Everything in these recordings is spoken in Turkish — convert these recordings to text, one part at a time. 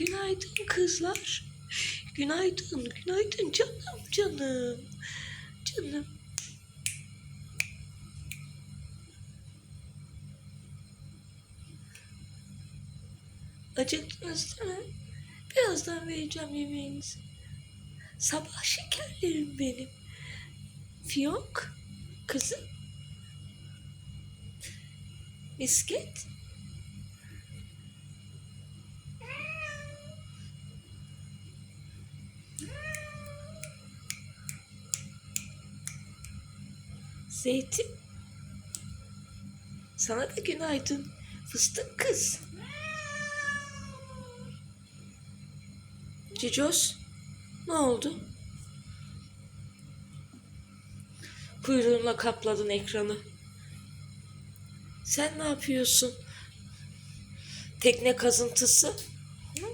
Günaydın kızlar. Günaydın, günaydın canım, canım. Canım. Acıktınız değil mi? Birazdan vereceğim yemeğinizi. Sabah şekerlerim benim. Fiyonk, kızım. Misket. Zeytin. Sana da günaydın. Fıstık kız. Cicos. Ne oldu? Kuyruğunla kapladın ekranı. Sen ne yapıyorsun? Tekne kazıntısı. Hı?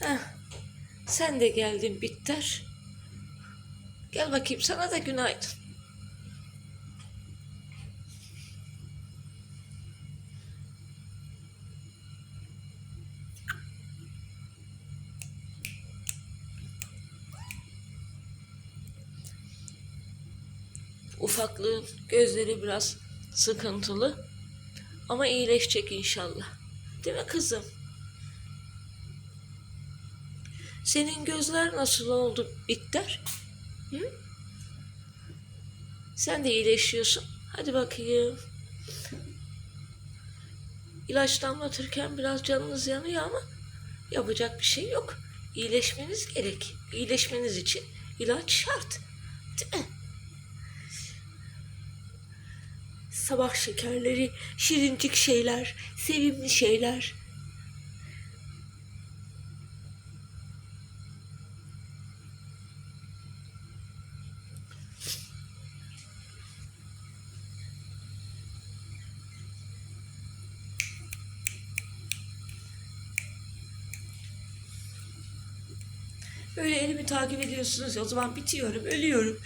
Heh, sen de geldin bitter. Gel bakayım sana da günaydın. Ufaklığın gözleri biraz sıkıntılı. Ama iyileşecek inşallah. Değil mi kızım? Senin gözler nasıl oldu bitter? Hı? Sen de iyileşiyorsun. Hadi bakayım. İlaç damlatırken biraz canınız yanıyor ama yapacak bir şey yok. İyileşmeniz gerek. İyileşmeniz için ilaç şart. Değil mi? Sabah şekerleri, şirincik şeyler, sevimli şeyler. Böyle elimi takip ediyorsunuz ya, o zaman bitiyorum, ölüyorum,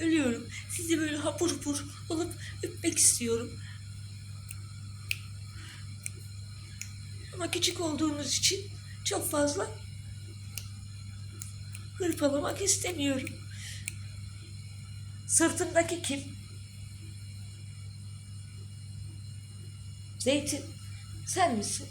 ölüyorum. Sizi böyle hapur hapur alıp öpmek istiyorum. Ama küçük olduğunuz için çok fazla hırpalamak istemiyorum. Sırtımdaki kim? Zeytin, sen misin?